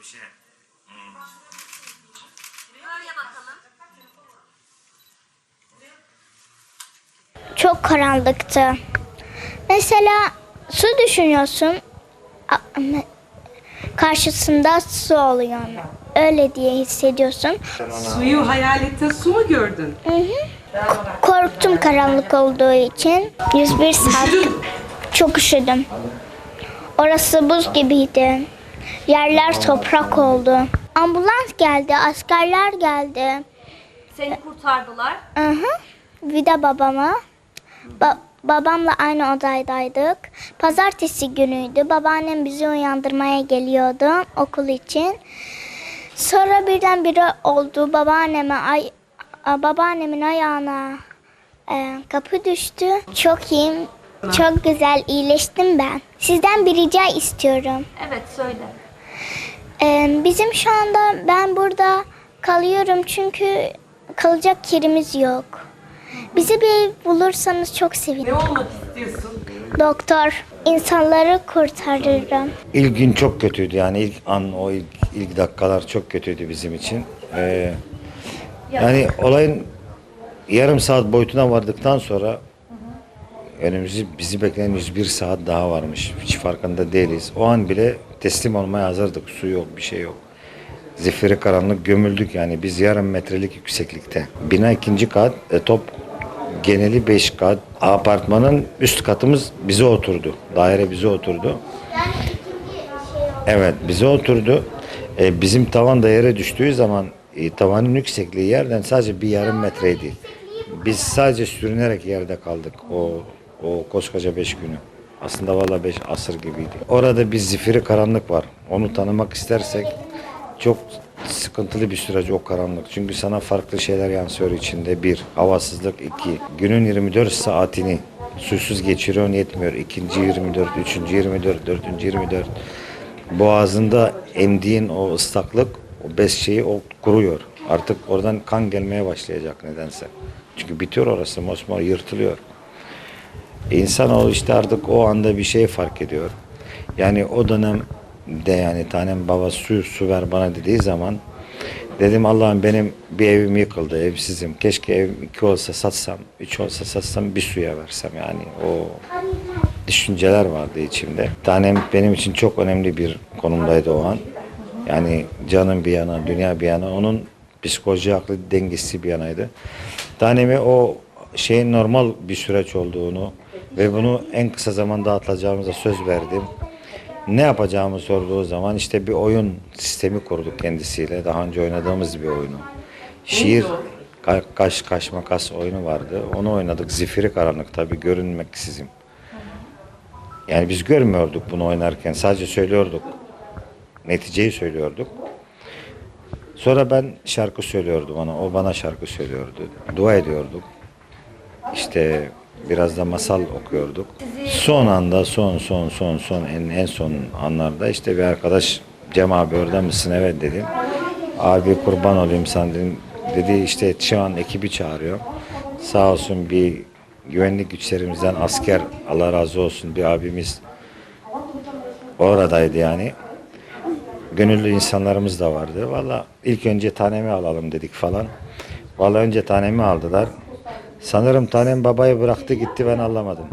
bir şey. Hmm. Çok karanlıktı. Mesela su düşünüyorsun. Karşısında su oluyor. Öyle diye hissediyorsun. Suyu hayalette su mu gördün? Hı hı. Korktum karanlık olduğu için. 101 saat. Üşüdün. Çok üşüdüm. Orası buz gibiydi. Yerler toprak oldu. Ambulans geldi, askerler geldi. Seni kurtardılar. Hı hı. Bir de babama. Ba- babamla aynı odaydaydık. Pazartesi günüydü. Babaannem bizi uyandırmaya geliyordu okul için. Sonra birdenbire oldu. Babaanneme ay babaannemin ayağına e, kapı düştü. Çok iyiyim. Çok güzel iyileştim ben. Sizden bir rica istiyorum. Evet söyle. Ee, bizim şu anda ben burada kalıyorum çünkü kalacak yerimiz yok. Bizi bir ev bulursanız çok Ne sevinirim. olmak istiyorsun? Doktor, insanları kurtarırım. İlk gün çok kötüydü yani ilk an o ilk, ilk dakikalar çok kötüydü bizim için. Ee, yani olayın yarım saat boyutuna vardıktan sonra önümüzü bizi bekleyen 101 saat daha varmış. Hiç farkında değiliz. O an bile teslim olmaya hazırdık. Su yok, bir şey yok. Zifiri karanlık gömüldük yani biz yarım metrelik yükseklikte. Bina ikinci kat, e, top geneli 5 kat. Apartmanın üst katımız bize oturdu. Daire bize oturdu. Evet bize oturdu. E, bizim tavan da yere düştüğü zaman e, tavanın yüksekliği yerden sadece bir yarım metreydi. Biz sadece sürünerek yerde kaldık o o koskoca beş günü. Aslında valla beş asır gibiydi. Orada bir zifiri karanlık var. Onu tanımak istersek çok sıkıntılı bir süreç o karanlık. Çünkü sana farklı şeyler yansıyor içinde. Bir, havasızlık. iki günün 24 saatini susuz geçiriyorsun yetmiyor. İkinci 24, üçüncü 24, dördüncü 24. Boğazında emdiğin o ıslaklık, o bez şeyi o kuruyor. Artık oradan kan gelmeye başlayacak nedense. Çünkü bitiyor orası mosmor yırtılıyor. İnsanoğlu işte artık o anda bir şey fark ediyor. Yani o dönemde yani tanem baba su su ver bana dediği zaman dedim Allah'ım benim bir evim yıkıldı evsizim. Keşke evim iki olsa satsam, üç olsa satsam bir suya versem yani o düşünceler vardı içimde. Tanem benim için çok önemli bir konumdaydı o an. Yani canım bir yana, dünya bir yana, onun psikoloji aklı dengesi bir yanaydı. Taneme o şeyin normal bir süreç olduğunu ve bunu en kısa zamanda atlatacağımıza söz verdim. Ne yapacağımı sorduğu zaman işte bir oyun sistemi kurduk kendisiyle. Daha önce oynadığımız bir oyunu. Şiir, ka- kaş kaş makas oyunu vardı. Onu oynadık. Zifiri karanlık tabii görünmeksizin. Yani biz görmüyorduk bunu oynarken. Sadece söylüyorduk. Neticeyi söylüyorduk. Sonra ben şarkı söylüyordum ona. O bana şarkı söylüyordu. Dua ediyorduk. İşte biraz da masal okuyorduk. Son anda son son son son en, en son anlarda işte bir arkadaş Cem abi orada mısın? Evet dedim. Abi kurban olayım sen dedim. Dedi işte şu an ekibi çağırıyor. Sağ olsun bir güvenlik güçlerimizden asker Allah razı olsun bir abimiz oradaydı yani. Gönüllü insanlarımız da vardı. Valla ilk önce tanemi alalım dedik falan. Valla önce tanemi aldılar. Sanırım tanem babayı bıraktı gitti ben anlamadım.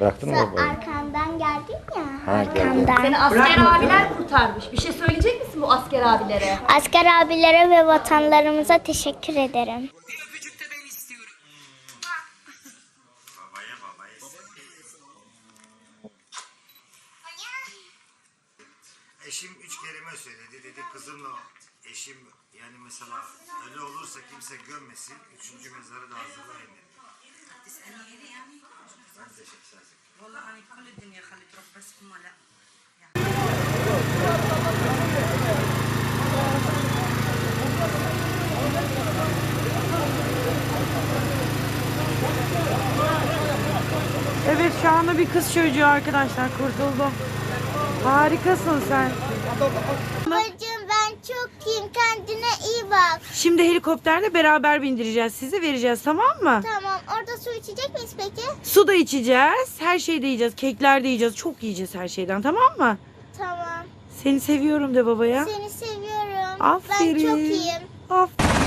Bıraktın mı babayı? Arkamdan geldin ya. Ha, geldi. arkamdan. Seni asker abiler kurtarmış. Bir şey söyleyecek misin bu asker abilere? Asker abilere ve vatanlarımıza teşekkür ederim. Eşim üç kelime söyledi. Dedi kızımla eşim yani mesela öyle olursa kimse gömmesin. Üçüncü mezarı da hazırlayın dedi. Evet şu anda bir kız çocuğu arkadaşlar kurtuldu. Harikasın sen. Hocam iyiyim. Kendine iyi bak. Şimdi helikopterle beraber bindireceğiz sizi vereceğiz tamam mı? Tamam. Orada su içecek miyiz peki? Su da içeceğiz. Her şeyi de yiyeceğiz. Kekler de yiyeceğiz. Çok yiyeceğiz her şeyden tamam mı? Tamam. Seni seviyorum de babaya. Seni seviyorum. Aferin. Ben çok iyiyim. Aferin.